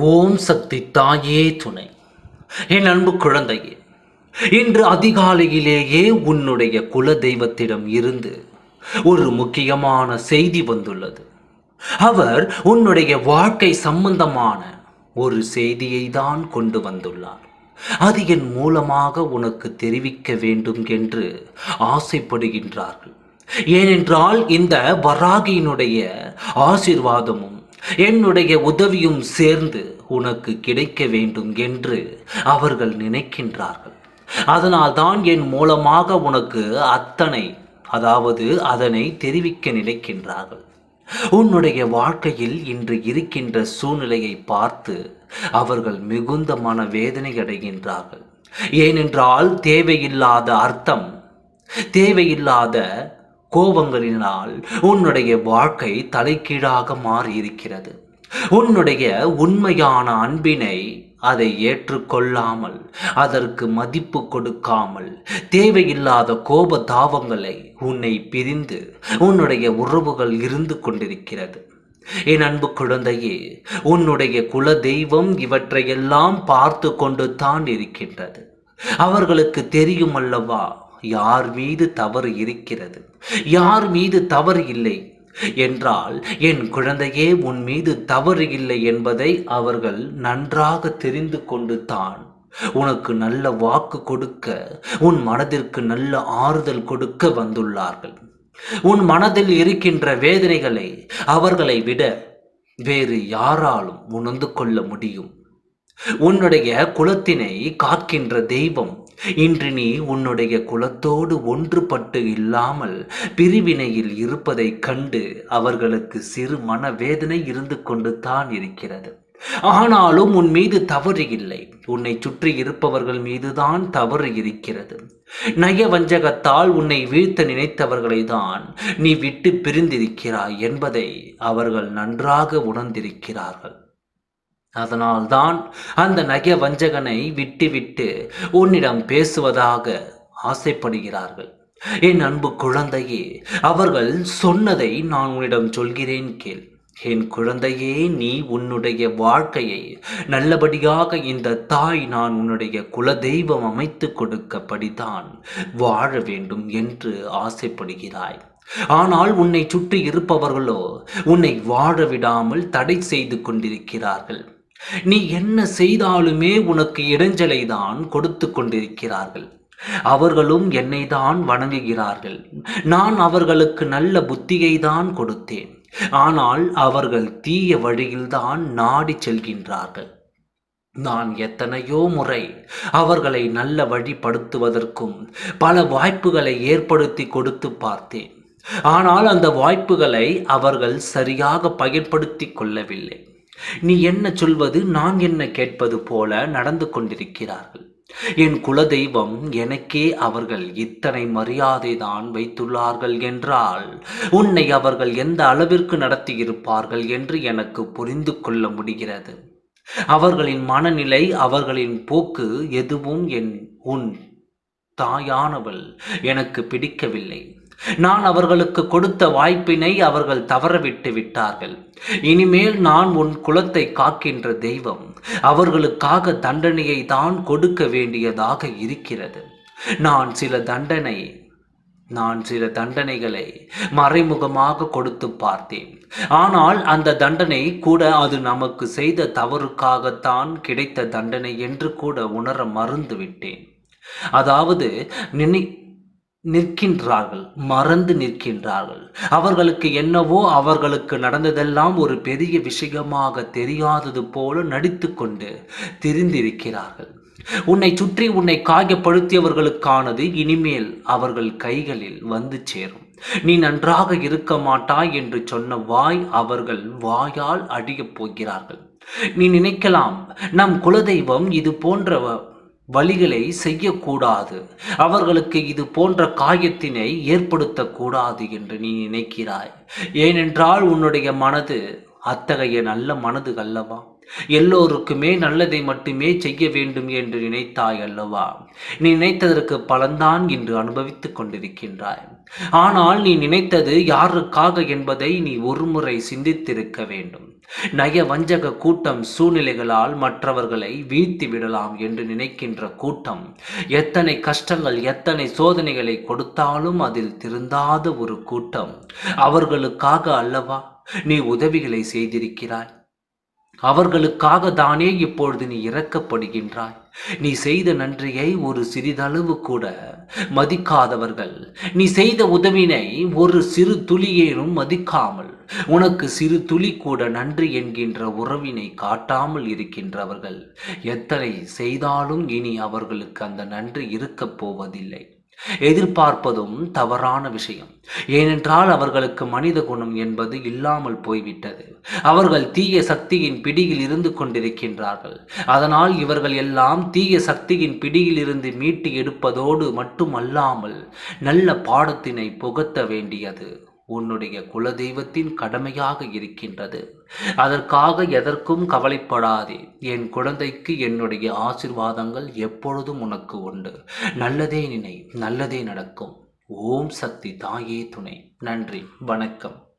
ஓம் சக்தி தாயே துணை. என் அன்பு குழந்தையே இன்று அதிகாலையிலேயே உன்னுடைய குல தெய்வத்திடம் இருந்து ஒரு முக்கியமான செய்தி வந்துள்ளது. அவர் உன்னுடைய வாழ்க்கை சம்பந்தமான ஒரு செய்தியை தான் கொண்டு வந்துள்ளார். அது என் மூலமாக உனக்கு தெரிவிக்க வேண்டும் என்று ஆசைப்படுகின்றார்கள். ஏனென்றால் இந்த வராகியினுடைய ஆசிர்வாதமும் என்னுடைய உதவியும் சேர்ந்து உனக்கு கிடைக்க வேண்டும் என்று அவர்கள் நினைக்கின்றார்கள். அதனால்தான் என் மூலமாக உனக்கு அத்தனை அதாவது அதனை தெரிவிக்க நினைக்கின்றார்கள். உன்னுடைய வாழ்க்கையில் இன்று இருக்கின்ற சூழ்நிலையை பார்த்து அவர்கள் மிகுந்த மன வேதனை அடைகின்றார்கள். ஏனென்றால் தேவையில்லாத அர்த்தம் தேவையில்லாத கோபங்களினால் உன்னுடைய வாழ்க்கை தலைகீழாக மாறியிருக்கிறது. உன்னுடைய உண்மையான அன்பினை அதை ஏற்றுக்கொள்ளாமல் அதற்கு மதிப்பு கொடுக்காமல் தேவையில்லாத கோப தாவங்களை உன்னை பிரிந்து உன்னுடைய உறவுகள் இருந்து கொண்டிருக்கிறது. என் அன்பு குழந்தையே உன்னுடைய குல தெய்வம் இவற்றையெல்லாம் பார்த்து கொண்டு தான் இருக்கின்றது. அவர்களுக்கு தெரியும் அல்லவா யார் மீது தவறு இருக்கிறது? யார் மீது தவறு இல்லை? என்றால் என் குழந்தையே உன் மீது தவறு இல்லை என்பதை அவர்கள் நன்றாக தெரிந்து கொண்டு தான் உனக்கு நல்ல வாக்கு கொடுக்க உன் மனதிற்கு நல்ல ஆறுதல் கொடுக்க வந்துள்ளார்கள். உன் மனதில் இருக்கின்ற வேதனைகளை அவர்களை விட வேறு யாராலும் உணர்ந்து கொள்ள முடியும். உன்னுடைய குலத்தினை காக்கின்ற தெய்வம் இன்று நீ உன்னுடைய குலத்தோடு ஒன்றுபட்டு இல்லாமல் பிரிவினையில் இருப்பதைக் கண்டு அவர்களுக்கு சிறு மனவேதனை இருந்து கொண்டு தான் இருக்கிறது. ஆனாலும் உன் மீது தவறு இல்லை. உன்னை சுற்றி இருப்பவர்கள் மீதுதான் தவறு இருக்கிறது. நய வஞ்சகத்தால் உன்னை வீழ்த்த நினைத்தவர்களை தான் நீ விட்டு பிரிந்திருக்கிறாய் என்பதை அவர்கள் நன்றாக உணர்ந்திருக்கிறார்கள். அதனால்தான் அந்த நகை வஞ்சகனை விட்டுவிட்டு உன்னிடம் பேசுவதாக ஆசைப்படுகிறார்கள். என் அன்பு குழந்தையே அவர்கள் சொன்னதை நான் உன்னிடம் சொல்கிறேன் கேள். என் குழந்தையே நீ உன்னுடைய வாழ்க்கையை நல்லபடியாக இந்த தாய் நான் உன்னுடைய குலதெய்வம் அமைத்து கொடுக்கப்படிதான் வாழ வேண்டும் என்று ஆசைப்படுகிறாய். ஆனால் உன்னை சுற்றி இருப்பவர்களோ உன்னை வாழ விடாமல் தடை செய்து கொண்டிருக்கிறார்கள். நீ என்ன செய்தாலுமே உனக்கு இடைஞ்சலை தான் கொடுத்து கொண்டிருக்கிறார்கள். அவர்களும் என்னை தான் வணங்குகிறார்கள். நான் அவர்களுக்கு நல்ல புத்தியை தான் கொடுத்தேன். ஆனால் அவர்கள் தீய வழியில்தான் நாடி செல்கின்றார்கள். நான் எத்தனையோ முறை அவர்களை நல்ல வழிப்படுத்துவதற்கும் பல வாய்ப்புகளை ஏற்படுத்தி கொடுத்து பார்த்தேன். ஆனால் அந்த வாய்ப்புகளை அவர்கள் சரியாக பயன்படுத்தி கொள்ளவில்லை. நீ என்ன சொல்வது நான் என்ன கேட்பது போல நடந்து கொண்டிருக்கிறார்கள். என் குலதெய்வம் எனக்கே அவர்கள் இத்தனை மரியாதை தான் வைத்துள்ளார்கள் என்றால் உன்னை அவர்கள் எந்த அளவிற்கு நடத்தியிருப்பார்கள் என்று எனக்கு புரிந்து கொள்ள முடிகிறது. அவர்களின் மனநிலை அவர்களின் போக்கு எதுவும் என் உன் தாயானவள் எனக்கு பிடிக்கவில்லை. நான் அவர்களுக்கு கொடுத்த வாய்ப்பினை அவர்கள் தவறவிட்டு விட்டார்கள். இனிமேல் நான் உன் குலத்தை காக்கின்ற தெய்வம். அவர்களுக்காக தண்டனையை தான் கொடுக்க வேண்டியதாக இருக்கிறது. நான் சில தண்டனை நான் சில தண்டனைகளை மறைமுகமாக கொடுத்து பார்த்தேன். ஆனால் அந்த தண்டனை கூட அது நமக்கு செய்த தவறுக்காகத்தான் கிடைத்த தண்டனை என்று கூட உணர மறந்து விட்டேன் அதாவது நினை நிற்கின்றார்கள் மறந்து நிற்கின்றார்கள். அவர்களுக்கு என்னவோ அவர்களுக்கு நடந்ததெல்லாம் ஒரு பெரிய விஷயமாக தெரியாதது போல நடித்து கொண்டு திரிந்திருக்கிறார்கள். உன்னை சுற்றி உன்னை காயப்படுத்தியவர்களுக்கானது இனிமேல் அவர்கள் கைகளில் வந்து சேரும். நீ நன்றாக இருக்க மாட்டாய் என்று சொன்ன வாய் அவர்கள் வாயால் அடியப் போகிறார்கள். நீ நினைக்கலாம் நம் குலதெய்வம் இது போன்ற வழிகளை செய்யக்கூடாது. அவர்களுக்கு இது போன்ற காயத்தினை ஏற்படுத்தக்கூடாது என்று நீ நினைக்கிறாய். ஏனென்றால் உன்னுடைய மனது அத்தகைய நல்ல மனது அல்லவா? எல்லோருக்குமே நல்லதை மட்டுமே செய்ய வேண்டும் என்று நினைத்தாய் அல்லவா? நீ நினைத்ததற்கு பலன்தான் இன்று அனுபவித்துக் கொண்டிருக்கின்றாய். ஆனால் நீ நினைத்தது யாருக்காக என்பதை நீ ஒருமுறை சிந்தித்திருக்க வேண்டும். நய வஞ்சக கூட்டம் சூழ்நிலைகளால் மற்றவர்களை வீழ்த்தி விடலாம் என்று நினைக்கின்ற கூட்டம் எத்தனை கஷ்டங்கள் எத்தனை சோதனைகளை கொடுத்தாலும் அதில் திருந்தாத ஒரு கூட்டம் அவர்களுக்காக அல்லவா? நீ உதவிகளை செய்திருக்கிறாய். அவர்களுக்காக தானே இப்பொழுது நீ இறக்கப்படுகின்றாய் நீ செய்த நன்றியை ஒரு சிறிதளவு கூட மதிக்காதவர்கள். நீ செய்த உதவினை ஒரு சிறு துளியேனும் மதிக்காமல் உனக்கு சிறு துளி கூட நன்றி என்கின்ற உறவினை காட்டாமல் இருக்கின்றவர்கள். எத்தனை செய்தாலும் இனி அவர்களுக்கு அந்த நன்றி இருக்கப் போவதில்லை. எதிர்பார்ப்பதும் தவறான விஷயம். ஏனென்றால் அவர்களுக்கு மனித குணம் என்பது இல்லாமல் போய்விட்டது. அவர்கள் தீய சக்தியின் பிடியில் இருந்து கொண்டிருக்கின்றார்கள். அதனால் இவர்கள் எல்லாம் தீய சக்தியின் பிடியில் இருந்து மீட்டு எடுப்பதோடு மட்டுமல்லாமல் நல்ல பாடத்தினை புகத்த வேண்டியது. உன்னுடைய குலதெய்வத்தின் கடமையாக இருக்கின்றது. அதற்காக எதற்கும் கவலைப்படாதே. என் குழந்தைக்கு என்னுடைய ஆசிர்வாதங்கள் எப்பொழுதும் உனக்கு உண்டு. நல்லதே நினை நல்லதே நடக்கும். ஓம் சக்தி தாயே துணை. நன்றி வணக்கம்.